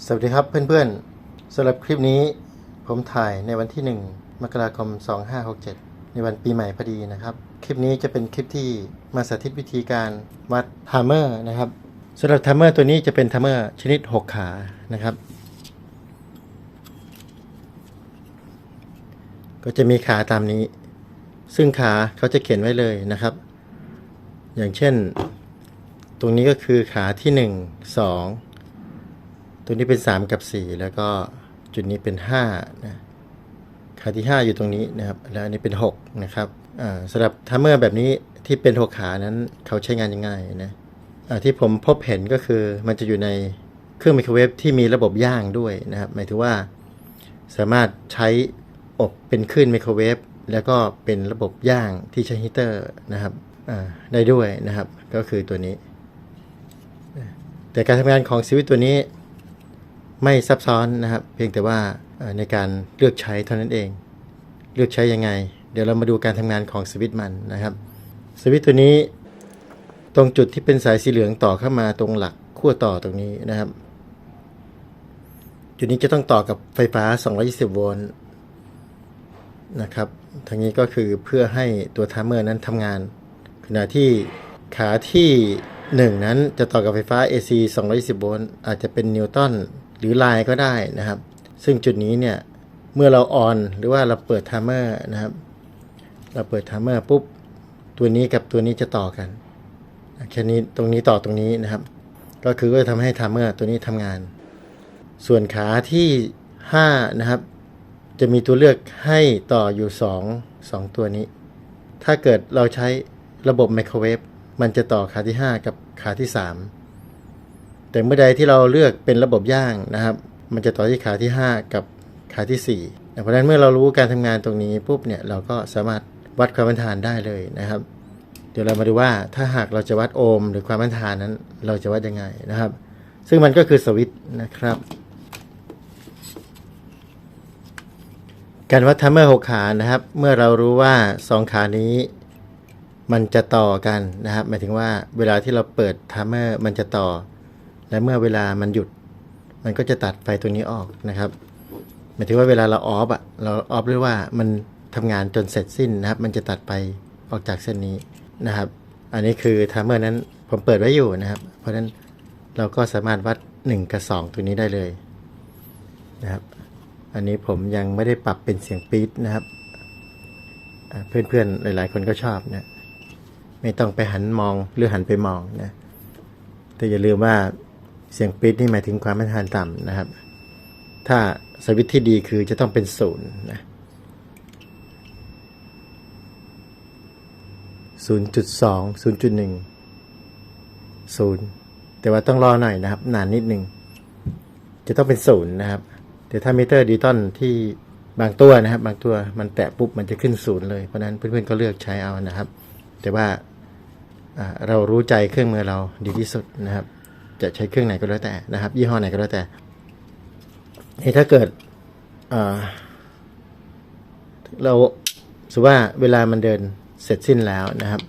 สวัสดีครับเพื่อนๆสำหรับคลิปนี้ผมถ่ายในวันที่ 1 มกราคม 2567 ในวันปีใหม่พอดีนะครับ คลิปนี้จะเป็นคลิปที่มาสาธิตวิธีการวัดทัมเมอร์นะครับสำหรับทัมเมอร์ตัวนี้จะเป็นทัมเมอร์ชนิด 6 ขานะครับ ก็จะมีขาตามนี้ ซึ่งขาเขาจะเขียนไว้เลยนะครับ อย่างเช่น ตรงนี้ก็คือขาที่ 1 2 ตัวนี้เป็น 3 กับ 4 แล้วก็จุดนี้เป็น5นะขาที่ 5 อยู่ตรงนี้นะครับ แล้วอันนี้เป็น 6 นะครับอ่าสำหรับทัมเมอร์แบบนี้ที่เป็น 6 ขานั้นเขาใช้งานยังไงนะที่ผมพบเห็นก็คือมันจะอยู่ในเครื่องไมโครเวฟที่มีระบบย่างด้วยนะครับ หมายถึงว่าสามารถใช้อบเป็นคลื่นไมโครเวฟแล้วก็เป็นระบบย่างที่ใช้ฮีเตอร์นะครับอ่าได้ด้วยนะครับก็คือตัวนี้ แต่การทำงานของสวิตตัวนี้ ไม่ซับซ้อนนะครับ เพียงแต่ว่าในการเลือกใช้เท่านั้นเอง เลือกใช้ยังไง เดี๋ยวเรามาดูการทำงานของสวิตช์มันนะครับสวิตช์ตัวนี้ตรงจุดที่เป็นสายสีเหลืองต่อเข้ามาตรงหลักขั้วต่อตรงนี้นะครับ จุดนี้จะต้องต่อกับไฟฟ้า 220 โวลต์นะครับทางนี้ก็คือเพื่อให้ตัวไทม์เมอร์นั้นทำงาน ขณะที่ขาที่ 1 นั้นจะต่อกับไฟฟ้า AC 220 โวลต์อาจจะเป็นนิวตัน หรือไลน์ก็ได้นะครับ ซึ่งจุดนี้เนี่ยเมื่อเราออนหรือว่าเราเปิดไทม์เมอร์นะครับ เราเปิดไทม์เมอร์ปุ๊บตัวนี้กับตัวนี้จะต่อกันแค่นี้ตรงนี้ต่อตรงนี้นะครับ ก็คือก็จะทำให้ไทม์เมอร์ตัวนี้ทำงาน ส่วนขาที่ 5 นะครับ จะมีตัวเลือกให้ต่ออยู่ 2 2 ตัวนี้ ถ้าเกิดเราใช้ระบบไมโครเวฟมันจะต่อขาที่ 5 กับขาที่ 3 แต่เมื่อใดที่เราเลือกเป็นระบบย่างนะครับ มันจะต่อที่ขาที่ 5 กับขาที่4เพราะฉะนั้นเมื่อเรารู้การทำงานตรงนี้ปุ๊บเนี่ยเราก็สามารถวัดความต้านทานได้เลยนะครับ เดี๋ยวเรามาดูว่าถ้าหากเราจะวัดโอห์มหรือความต้านทานนั้น เราจะวัดยังไงนะครับ ซึ่งมันก็คือสวิตช์นะครับ การวัดทัมเมอร์หกขานะครับ เมื่อเรารู้ว่าสองขานี้มันจะต่อกันนะครับหมายถึงว่าเวลาที่เราเปิดทัมเมอร์มันจะต่อ และเมื่อเวลามันหยุด มันก็จะตัดไฟตัวนี้ออกนะครับหมายถึงว่าเวลาเราออฟอะเราออฟหรือว่ามันทำงานจนเสร็จสิ้นนะครับ มันจะตัดไปออกจากเส้นนี้นะครับ อันนี้คือทัมเมอร์นั้นผมเปิดไว้อยู่นะครับ เพราะฉะนั้นเราก็สามารถวัด 1 กับ 2 ตัวนี้ได้เลยนะครับ อันนี้ผมยังไม่ได้ปรับเป็นเสียงปี๊ดนะครับ เพื่อนๆหลาย ๆ คนก็ชอบนะไม่ต้องไปหันมองหรือหันไปมองนะแต่อย่าลืมว่า เสียงปี๊ดนี่หมายถึงความไม่ทานต่ำนะครับ ถ้าสวิตที่ดีคือจะต้องเป็นศูนย์นะศูนย์จุดสองศูนย์จุดหนึ่งศูนย์แต่ว่าต้องรอหน่อยนะครับ นานนิดนึง จะต้องเป็นศูนย์นะครับแต่ถ้ามิเตอร์ดิจิตอลที่บางตัวนะครับ บางตัวมันแตะปุ๊บมันจะขึ้นศูนย์เลย เพราะนั้นเพื่อนๆก็เลือกใช้เอานะครับ แต่ว่าเรารู้ใจเครื่องมือเราดีที่สุดนะครับ จะใช้เครื่องไหนก็แล้วแต่นะครับ ยี่ห้อไหนก็แล้วแต่นี่ถ้าเกิดเราสว่าเวลามันเดินเสร็จสิ้นแล้วนะครับ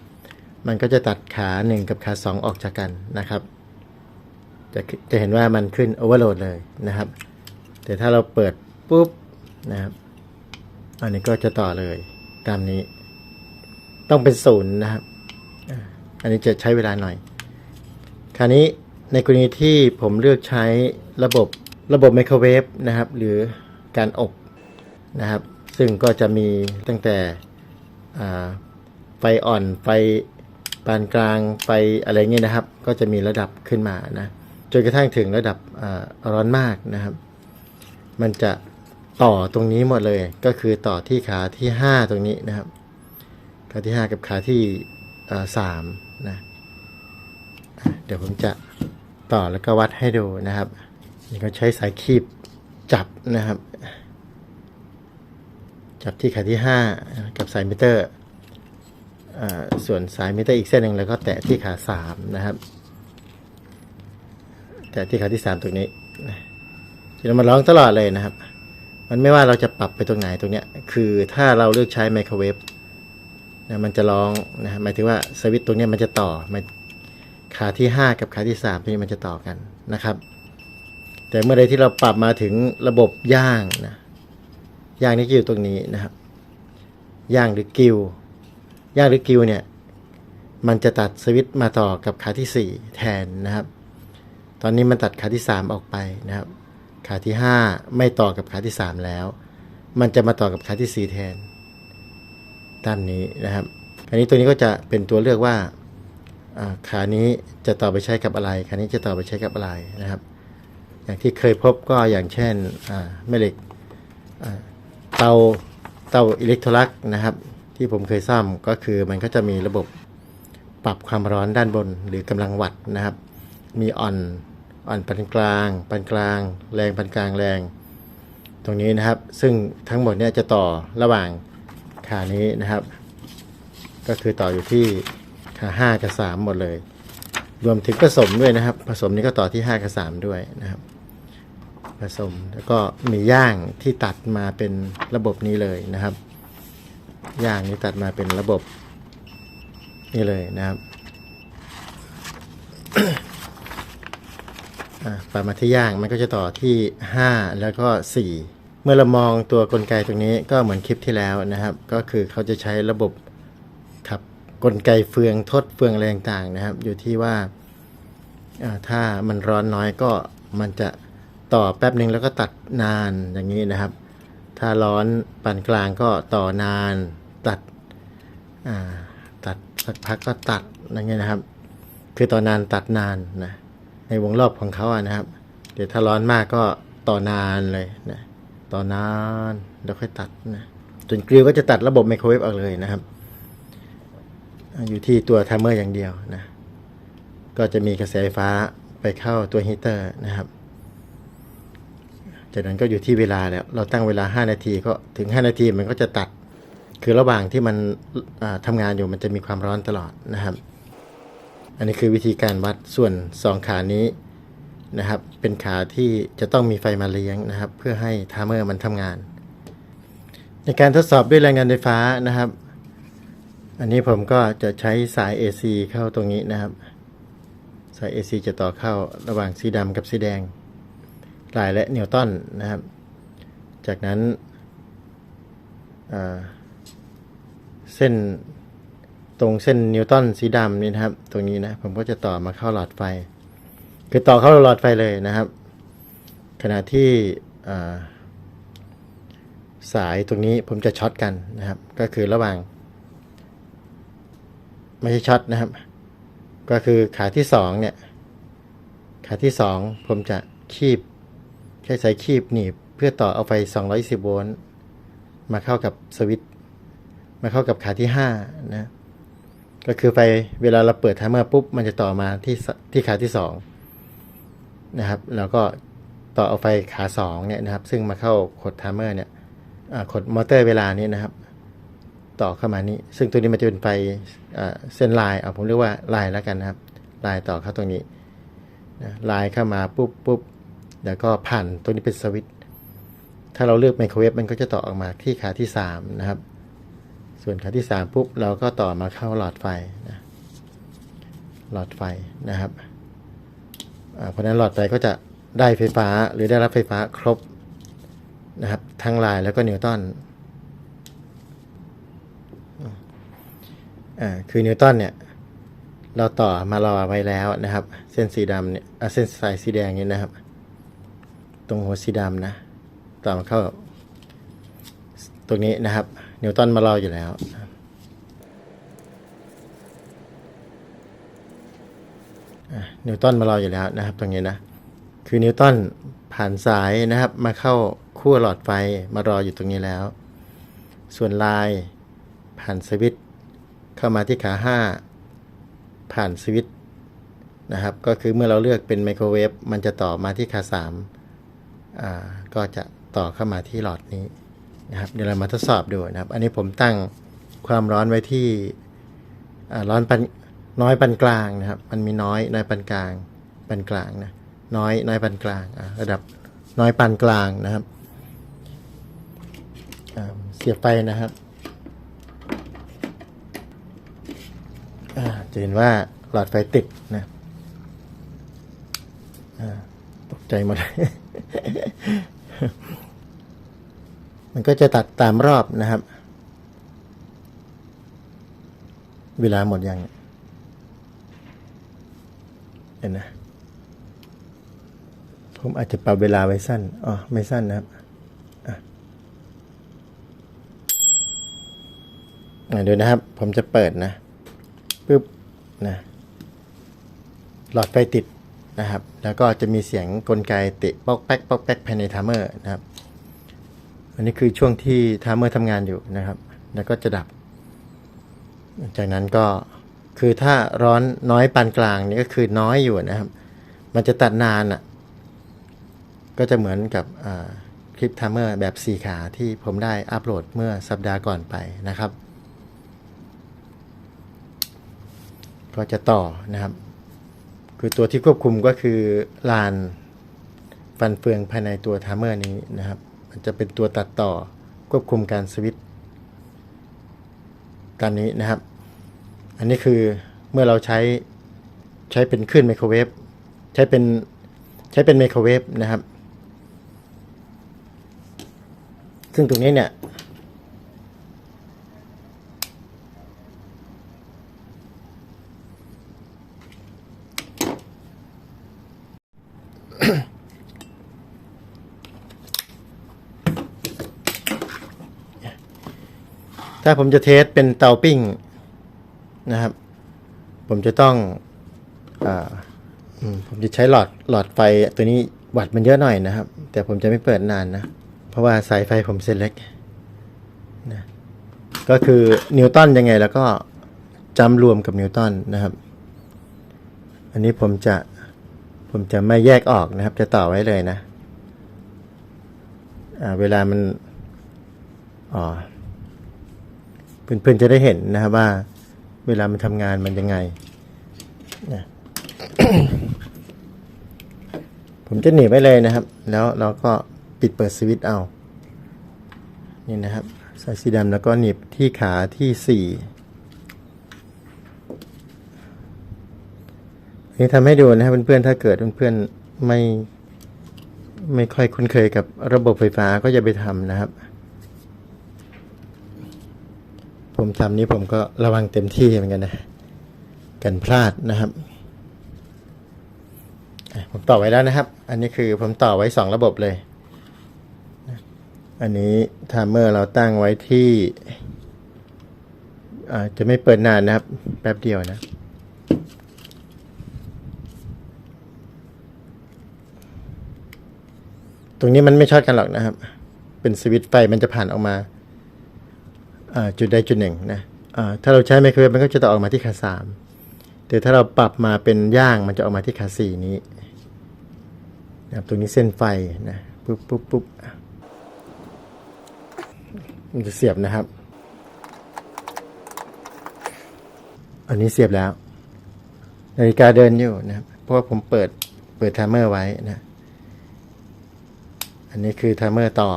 มันก็จะตัดขาหนึ่งกับขาสองออกจากกันนะครับ จะจะเห็นว่ามันขึ้นโอเวอร์โหลดเลยนะครับ แต่ถ้าเราเปิดปุ๊บนะครับ อันนี้ก็จะต่อเลยตามนี้ ต้องเป็นศูนย์นะครับ อันนี้จะใช้เวลาหน่อย คราวนี้ ในกรณีที่ผมเลือกใช้ระบบระบบไมโครเวฟนะครับ หรือการอบนะครับ ซึ่งก็จะมีตั้งแต่ไฟอ่อนไฟปานกลางไฟอะไรเงี้ยนะครับ ก็จะมีระดับขึ้นมานะจนกระทั่งถึงระดับร้อนมากนะครับ มันจะต่อตรงนี้หมดเลยก็คือต่อที่ขาที่ 5 ตรงนี้นะครับ ขาที่ 5 กับขาที่อ่าสามนะเดี๋ยวผมจะ ต่อแล้วก็วัดให้ดูนะครับนี่ก็ใช้สายคีบจับนะครับ จับที่ขาที่ 5 กับสายมิเตอร์อส่วนสายมิเตอร์อีกเส้นหนึ่งแล้วก็แตะที่ขา 3 นะครับ แตะที่ขาที่ 3 ตรงนี้นะมาร้องตลอดเลยนะครับ มันไม่ว่าเราจะปรับไปตรงไหนตรงเนี้ย คือถ้าเราเลือกใช้ไมโครเวฟนะมันจะร้องนะหมายถึงว่าสวิตช์ตรงเนี้ยมันจะต่อมัน ขาที่ 5 กับขาที่3ตรงนี้มันจะต่อกันนะครับ แต่เมื่อใดที่เราปรับมาถึงระบบย่างนะย่างนี่จะอยู่ตรงนี้นะครับ ย่างหรือกิวย่างหรือกิวเนี่ยมันจะตัดสวิตช์มาต่อกับขาที่ 4 แทนนะครับ ตอนนี้มันตัดขาที่ 3 ออกไปนะครับ ขาที่ 5 ไม่ต่อกับขาที่ 3 แล้ว มันจะมาต่อกับขาที่ 4 แทนด้านนี้นะครับ อันนี้ตัวนี้ก็จะเป็นตัวเลือกว่า ขานี้จะต่อไปใช้กับอะไรขานี้จะต่อไปใช้กับอะไรนะครับ อย่างที่เคยพบก็อย่างเช่นแม่เหล็กเตาเตาอิเล็กโทรลักนะครับ ที่ผมเคยซ่อมก็คือมันก็จะมีระบบปรับความร้อนด้านบนหรือกำลังวัตนะครับ มีอ่อนอ่อนปานกลางปานกลาง แรงปานกลางแรง ตรงนี้นะครับ ซึ่งทั้งหมดเนี่ยจะต่อระหว่างขานี้นะครับ ก็คือต่ออยู่ที่ ขาห้ากับสามหมดเลย รวมถึงผสมด้วยนะครับ ผสมนี้ก็ต่อที่ห้ากับสามด้วยนะครับ ผสมแล้วก็มีย่างที่ตัดมาเป็นระบบนี้เลยนะครับ ย่างนี้ตัดมาเป็นระบบนี่เลยนะครับอ่าปมาที่ย่างมันก็จะต่อที่ 5 แล้วก็ 4 เมื่อเรามองตัวกลไกตรงนี้ก็เหมือนคลิปที่แล้วนะครับ ก็คือเขาจะใช้ระบบ กลไกเฟืองทดเฟืองอะไรต่างๆนะครับ อยู่ที่ว่าถ้ามันร้อนน้อยก็มันจะต่อแป๊บหนึ่งแล้วก็ตัดนานอย่างนี้นะครับ ถ้าร้อนปานกลางก็ต่อนานตัดตัดสักพักก็ตัดอย่างเงี้ยนะครับ คือต่อนานตัดนานนะในวงรอบของเขาอะนะครับ เดี๋ยวถ้าร้อนมากก็ต่อนานเลยนะต่อนานแล้วค่อยตัดนะจนกริวก็จะตัดระบบไมโครเวฟออกเลยนะครับ อยู่ที่ตัวไทมเมอร์อย่างเดียวนะ ก็จะมีกระแสไฟฟ้าไปเข้าตัวฮีเตอร์นะครับ จากนั้นก็อยู่ที่เวลาแล้ว เราตั้งเวลา 5 นาทีก็ถึง 5 นาทีมันก็จะตัด คือระหว่างที่มันทำงานอยู่มันจะมีความร้อนตลอดนะครับ อันนี้คือวิธีการวัดส่วน 2 ขานี้นะครับ เป็นขาที่จะต้องมีไฟมาเลี้ยงนะครับ เพื่อให้ไทม์เมอร์มันทำงาน ในการทดสอบด้วยแรงงานไฟฟ้านะครับ อันนี้ผมก็จะใช้สาย AC เข้าตรงนี้นะครับ สาย AC จะต่อเข้าระหว่างสีดำกับสีแดงลายและนิวตันนะครับ จากนั้นเส้นตรงเส้นนิวตันสีดำนี่นะครับ ตรงนี้นะผมก็จะต่อมาเข้าหลอดไฟ คือต่อเข้าหลอดไฟเลยนะครับ ขณะที่สายตรงนี้ผมจะช็อตกันนะครับ ก็คือระหว่าง ไม่ใช่ช็อตนะครับ ก็คือขาที่สองเนี่ย ขาที่สองผมจะคีบ ใช้สายคีบหนีบ เพื่อต่อเอาไฟ220โวลต์มาเข้ากับสวิตช์มาเข้ากับขาที่5นะก็คือไฟเวลาเราเปิดไทม์เมอร์ปุ๊บ มันจะต่อมาที่ที่ขาที่2นะครับ แล้วก็ต่อเอาไฟขา2เนี่ยนะครับ ซึ่งมาเข้าขดไทม์เมอร์เนี่ยขดมอเตอร์เวลานี้นะครับ ต่อเข้ามานี้ ซึ่งตัวนี้มันจะเป็นไฟเส้นลายเอาผมเรียกว่าลายแล้วกันนะครับ ลายต่อเข้าตรงนี้ลายเข้ามาปุ๊บปุ๊บแล้วก็ผ่านตัวนี้เป็นสวิตถ้าเราเลือกไมโครเวฟมันก็จะต่อออกมาที่ขาที่ 3 นะครับ ส่วนขาที่ 3 ปุ๊บ เราก็ต่อมาเข้าหลอดไฟนะหลอดไฟนะครับเพราะฉะนั้นหลอดไฟก็จะได้ไฟฟ้าหรือได้รับไฟฟ้าครบนะครับทั้งลายแล้วก็นิวตันอ่า คือนิวตันเนี่ยเราต่อมารอไว้แล้วนะครับ เส้นสีดำเนี่ยเส้นสายสีแดงนี่นะครับ ตรงหัวสีดำนะต่อมาเข้าตรงนี้นะครับ นิวตันมารออยู่แล้วนิวตันมารออยู่แล้วนะครับ ตรงนี้นะคือนิวตันผ่านสายนะครับ มาเข้าขั้วหลอดไฟมารออยู่ตรงนี้แล้ว ส่วนลายผ่านสวิตช์ เข้ามาที่ขา 5 ผ่านสวิตช์นะครับ ก็คือเมื่อเราเลือกเป็นไมโครเวฟมันจะต่อมาที่ขา3อ่าก็จะต่อเข้ามาที่หลอดนี้นะครับ เดี๋ยวเรามาทดสอบดูนะครับ อันนี้ผมตั้งความร้อนไว้ที่อ่าร้อนปานน้อยปานกลางนะครับ มันมีน้อยน้อยปานกลางปานกลางนะน้อยน้อยปานกลางอ่าระดับน้อยปานกลางนะครับอ่าเสียบไฟนะครับอ่า จะเห็นว่าหลอดไฟติดนะตกใจหมด มันก็จะตัดตามรอบนะครับ เวลาหมดยังเห็นนะผมอาจจะปรับเวลาไว้สั้น อ๋อ ไม่สั้นนะครับอะอะเดี๋ยวนะครับ ผมจะเปิดนะปึ๊บ นะหลอดไฟติดนะครับ แล้วก็จะมีเสียงกลไกติป๊อกแป๊กป๊อกแป๊กภายในไทม์เมอร์นะครับ อันนี้คือช่วงที่ไทม์เมอร์ทำงานอยู่นะครับ แล้วก็จะดับ จากนั้นก็คือถ้าร้อนน้อยปานกลางนี่ก็คือน้อยอยู่นะครับ มันจะตัดนานอะ ก็จะเหมือนกับคลิปไทม์เมอร์แบบ 4 ขาที่ผมได้อัปโหลดเมื่อสัปดาห์ก่อนไปนะครับ ก็จะต่อนะครับ คือตัวที่ควบคุมก็คือลานฟันเฟืองภายในตัวไทม์เมอร์นี้นะครับ มันจะเป็นตัวตัดต่อควบคุมการสวิตช์ตามนี้นะครับ อันนี้คือเมื่อเราใช้ใช้เป็นคลื่นไมโครเวฟใช้เป็นใช้เป็นไมโครเวฟนะครับ ซึ่งตรงนี้เนี่ย ถ้าผมจะเทสเป็นเตาปิ้งนะครับ ผมจะต้องอผมจะใช้หลอดหลอดไฟตัวนี้วัดมันเยอะหน่อยนะครับ แต่ผมจะไม่เปิดนานนะ เพราะว่าสายไฟผมเส้นเล็กนะก็คือนิวตันยังไงแล้วก็จำรวมกับนิวตันนะครับ อันนี้ผมจะผมจะไม่แยกออกนะครับ จะต่อไว้เลยนะ เวลามันอ๋อ เพื่อนๆจะได้เห็นนะครับว่า เวลามันทำงานมันยังไงนะผมจะหนีบไว้เลยนะครับ แล้วเราก็ปิดเปิดสวิตช์เอา นี่นะครับสายสีดำแล้วก็หนีบที่ขาที่สี่นี่ทำให้ดูนะครับเพื่อนๆถ้าเกิดเพื่อนๆไม่ไม่ค่อยคุ้นเคยกับระบบไฟฟ้าก็อย่าไปทำนะครับ ผมทำนี้ผมก็ระวังเต็มที่เหมือนกันนะ กันพลาดนะครับ ผมต่อไว้แล้วนะครับ อันนี้คือผมต่อไว้สองระบบเลย อันนี้ไทม์เมอร์เราตั้งไว้ที่จะไม่เปิดนานนะครับ แป๊บเดียวนะตรงนี้มันไม่ช็อตกันหรอกนะครับ เป็นสวิตช์ไฟมันจะผ่านออกมา จุดใดจุดหนึ่งนะถ้าเราใช้ไมโครเวฟมันก็จะต่อออกมาที่ขาสามแต่ถ้าเราปรับมาเป็นย่างมันจะออกมาที่ขาสี่นี้นะครับตรงนี้เส้นไฟนะปุ๊บปุ๊บปุ๊บมันจะเสียบนะครับ อันนี้เสียบแล้ว นาฬิกาเดินอยู่นะครับเพราะว่าผมเปิดเปิดไทม์เมอร์ไว้นะ อันนี้คือไทม์เมอร์ต่อ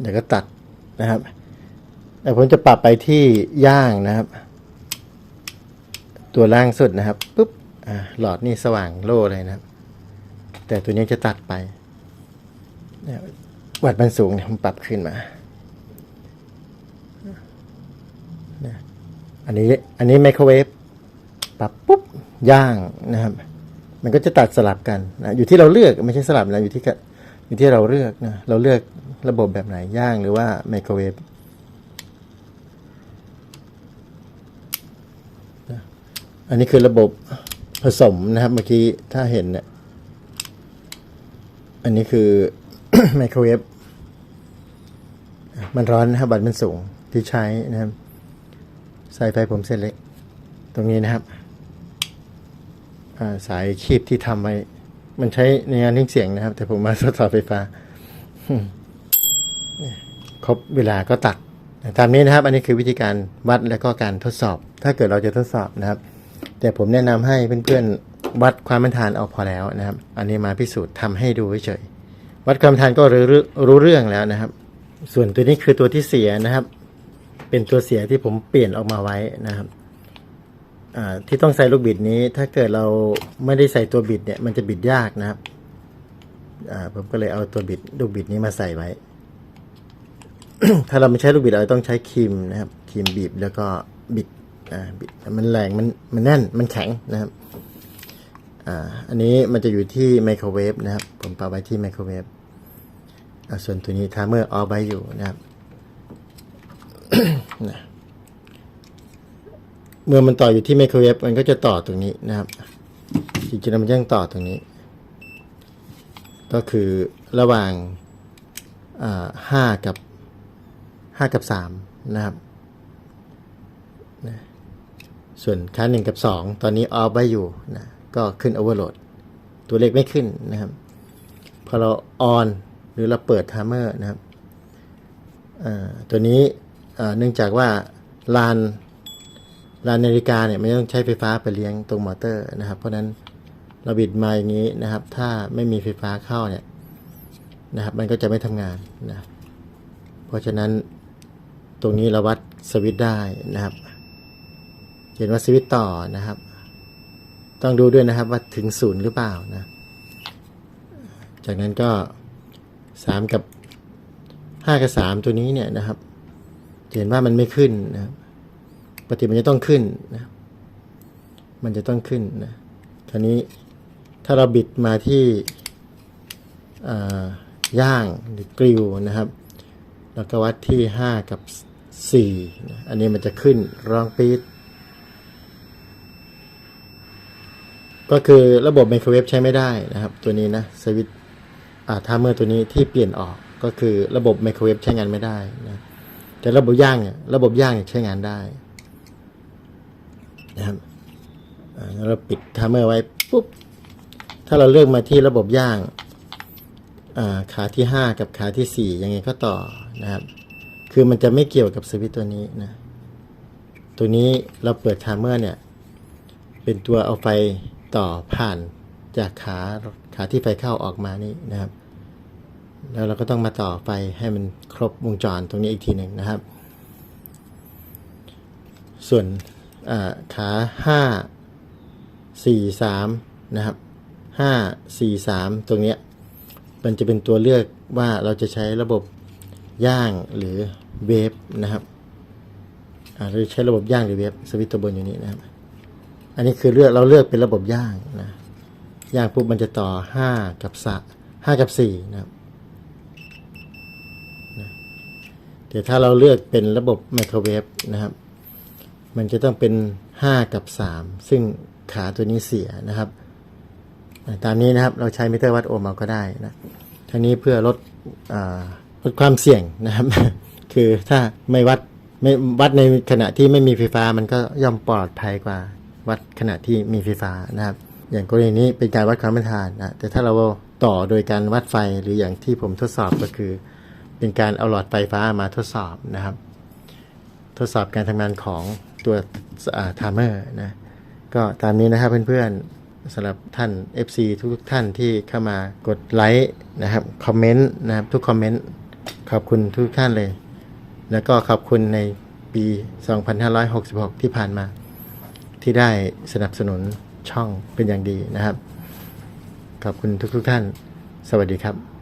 เดี๋ยวก็ตัดนะครับแต่ผมจะปรับไปที่ย่างนะครับ ตัวล่างสุดนะครับปุ๊บหลอดนี่สว่างโล่เลยนะครับ แต่ตัวนี้จะตัดไปวัดมันสูงเนี่ยผมปรับขึ้นมาอันนี้อันนี้ไมโครเวฟปรับปุ๊บย่างนะครับ มันก็จะตัดสลับกันนะอยู่ที่เราเลือกไม่ใช่สลับนะอยู่ที่กะอยู่ที่เราเลือกนะเราเลือก ระบบแบบไหนย่างหรือว่าไมโครเวฟอันนี้คือระบบผสมนะครับ เมื่อกี้ถ้าเห็นเนี่ย อันนี้คือไมโครเวฟมันร้อนนะครับบัตรมันสูงที่ใช้นะครับ ใส่ไฟผมเส้นเล็ก ตรงนี้นะครับาสายคีบที่ทำไว้มันใช้ในงานทิ้งเสียงนะครับ แต่ผมมาทดสอบไฟฟ้า ครบเวลาก็ตัดตามนี้นะครับ อันนี้คือวิธีการวัดและก็การทดสอบ ถ้าเกิดเราจะทดสอบนะครับ แต่ผมแนะนำให้เพื่อนๆวัดความเป็นทานเอาพอแล้วนะครับ อันนี้มาพิสูจน์ทำให้ดูเฉยๆวัดความทานก็รู้เรื่องแล้วนะครับ ส่วนตัวนี้คือตัวที่เสียนะครับ เป็นตัวเสียที่ผมเปลี่ยนออกมาไว้นะครับที่ต้องใส่ลูกบิดนี้ ถ้าเกิดเราไม่ได้ใส่ตัวบิดเนี่ยมันจะบิดยากนะครับผมก็เลยเอาตัวบิดลูกบิดนี้มาใส่ไว้ ถ้าเราไม่ใช้ลูกบิดเราต้องใช้ครีมนะครับครีมบีบแล้วก็บิดอ่าบิดมันแรงมันมันแน่นมันแข็งนะครับอ่าอันนี้มันจะอยู่ที่ไมโครเวฟนะครับ ผมปาไว้ที่ไมโครเวฟอ่าส่วนตัวนี้ทามเมอร์ออไว้อยู่นะครับนะเมื่อมันต่ออยู่ที่ไมโครเวฟมันก็จะต่อตรงนี้นะครับจริงๆแล้วมันยังต่อตรงนี้ ก็คือระหว่างอ่าห้ากับ ห้ากับสามนะครับนะส่วนค่าหนึ่งกับสองตอนนี้ออฟไว้อยู่นะก็ขึ้นโอเวอร์โหลด ตัวเลขไม่ขึ้นนะครับ พอเราออนหรือเราเปิดไทม์เมอร์นะครับตัวนี้เนื่องจากว่าลานลานนาฬิกาเนี่ยไมันต้องใช้ไฟฟ้าไปเลี้ยงตรงมอเตอร์นะครับ เพราะฉะนั้นเราบิดมาอย่างนี้นะครับ ถ้าไม่มีไฟฟ้าเข้าเนี่ยนะครับ มันก็จะไม่ทำงานนะ เพราะฉะนั้น ตรงนี้เราวัดสวิตได้นะครับ เห็นว่าสวิตต่อนะครับ ต้องดูด้วยนะครับว่าถึงศูนย์หรือเปล่านะ จากนั้นก็สามกับห้ากับสามตัวนี้เนี่ยนะครับเห็นว่ามันไม่ขึ้นนะครับปกติมันจะต้องขึ้นนะมันจะต้องขึ้นนะคราวนี้ถ้าเราบิดมาที่ย่างหรือกริวนะครับ แล้วก็วัดที่ห้ากับ สี่อันนี้มันจะขึ้นร้องปี๊ดก็คือระบบไมโครเวฟใช้ไม่ได้นะครับ ตัวนี้นะสวิตช์อ่าทามเมอร์ตัวนี้ที่เปลี่ยนออกก็คือระบบไมโครเวฟใช้งานไม่ได้นะแต่ระบบย่างเนี่ยระบบย่างใช้งานได้นะครับเราปิดทามเมอร์ไว้ปุ๊บถ้าเราเลือกมาที่ระบบย่างขาที่ 5 กับขาที่ 4 ยังไงก็ต่อนะครับ คือมันจะไม่เกี่ยวกับสวิตตัวนี้นะ ตัวนี้เราเปิดไทม์เมอร์เนี่ย เป็นตัวเอาไฟต่อผ่านจากขาขาที่ไฟเข้าออกมานี่นะครับ แล้วเราก็ต้องมาต่อไฟให้มันครบวงจรตรงนี้อีกทีหนึ่งนะครับ ส่วนขาห้าสี่สามนะครับห้าสี่สามตรงเนี้ยมันจะเป็นตัวเลือกว่าเราจะใช้ระบบ ย่างหรือเวฟนะครับอ่าเราจะใช้ระบบย่างหรือเวฟสวิตช์ตัวบนอยู่นี้นะครับ อันนี้คือเลือกเราเลือกเป็นระบบย่างนะย่างปุ๊บมันจะต่อห้ากับสะห้ากับสี่นะครับนะเดี๋ยวถ้าเราเลือกเป็นระบบไมโครเวฟนะครับ มันจะต้องเป็นห้ากับสามซึ่งขาตัวนี้เสียนะครับ ตามนี้นะครับเราใช้มิเตอร์วัดโอห์มเอาก็ได้นะทั้งนี้เพื่อลดอ่าลด ความเสี่ยงนะครับ คือถ้าไม่วัดไม่วัดในขณะที่ไม่มีไฟฟ้ามันก็ย่อมปลอดภัยกว่า วัดขณะที่มีไฟฟ้านะครับ อย่างกรณีนี้เป็นการวัดความเป็นทานนะแต่ถ้าเราต่อโดยการวัดไฟหรืออย่างที่ผมทดสอบก็คือ เป็นการเอาหลอดไฟฟ้ามาทดสอบนะครับ ทดสอบการทำงานของตัวทามเมอร์นะก็ตามนี้นะครับเพื่อนๆสำหรับท่าน FC ทุกๆท่านที่เข้ามากดไลค์นะครับคอมเมนต์นะครับทุกคอมเมนต์ ขอบคุณทุกท่านเลย แล้วก็ขอบคุณในปี 2566 ที่ผ่านมา ที่ได้สนับสนุนช่องเป็นอย่างดีนะครับ ขอบคุณทุกทุกท่าน สวัสดีครับ